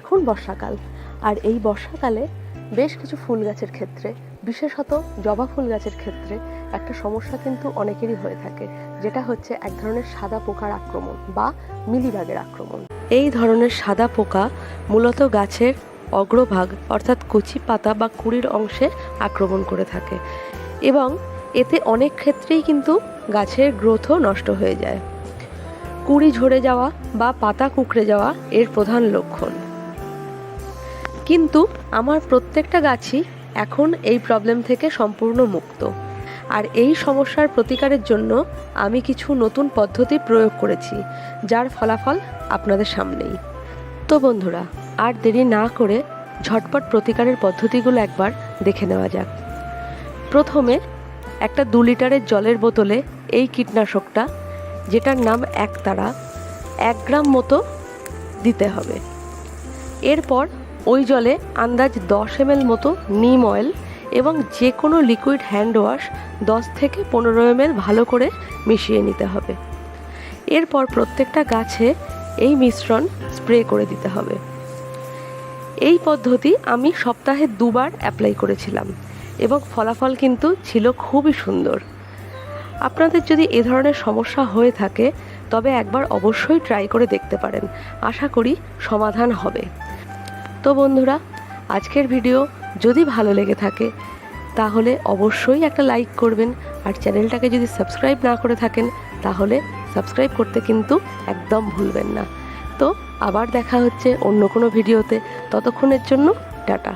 এখন বর্ষাকাল। আর এই বর্ষাকালে বেশ কিছু ফুল গাছের ক্ষেত্রে, বিশেষত জবা ফুল গাছের ক্ষেত্রে একটা সমস্যা কিন্তু অনেকেরই হয়ে থাকে, যেটা হচ্ছে এক ধরনের সাদা পোকার আক্রমণ বা মিলিবাগের আক্রমণ। এই ধরনের সাদা পোকা মূলত গাছের অগ্রভাগ, অর্থাৎ কচি পাতা বা কুড়ির অংশে আক্রমণ করে থাকে এবং এতে অনেক ক্ষেত্রেই কিন্তু গাছের গ্রোথও নষ্ট হয়ে যায়। কুড়ি ঝরে যাওয়া বা পাতা কুকড়ে যাওয়া এর প্রধান লক্ষণ। কিন্তু আমার প্রত্যেকটা গাছই এখন এই প্রবলেম থেকে সম্পূর্ণ মুক্ত। আর এই সমস্যার প্রতিকারের জন্য আমি কিছু নতুন পদ্ধতি প্রয়োগ করেছি, যার ফলাফল আপনাদের সামনেই। তো বন্ধুরা, আর দেরি না করে ঝটপট প্রতিকারের পদ্ধতিগুলো একবার দেখে নেওয়া যাক। প্রথমে একটা দু লিটারের জলের বোতলে এই কীটনাশকটা, যেটার নাম একতারা, এক গ্রাম মতো দিতে হবে। এরপর ওই জলে আন্দাজ দশ এমএল মতো নিম অয়েল এবং যে কোনো লিকুইড হ্যান্ড ওয়াশ দশ থেকে পনেরো এমএল ভালো করে মিশিয়ে নিতে হবে। এরপর প্রত্যেকটা গাছে এই মিশ্রণ স্প্রে করে দিতে হবে। এই পদ্ধতি আমি সপ্তাহে দুবার অ্যাপ্লাই করেছিলাম এবং ফলাফল কিন্তু ছিল খুবই সুন্দর। আপনাদের যদি এ ধরনের সমস্যা হয়ে থাকে, তবে একবার অবশ্যই ট্রাই করে দেখতে পারেন। আশা করি সমাধান হবে। তো বন্ধুরা, আজকের ভিডিও যদি ভালো লেগে থাকে, তাহলে অবশ্যই একটা লাইক করবেন আর চ্যানেলটাকে যদি সাবস্ক্রাইব না করে থাকেন, তাহলে সাবস্ক্রাইব করতে কিন্তু একদম ভুলবেন না। তো আবার দেখা হচ্ছে অন্য কোনো ভিডিওতে। ততক্ষণের জন্য টাটা।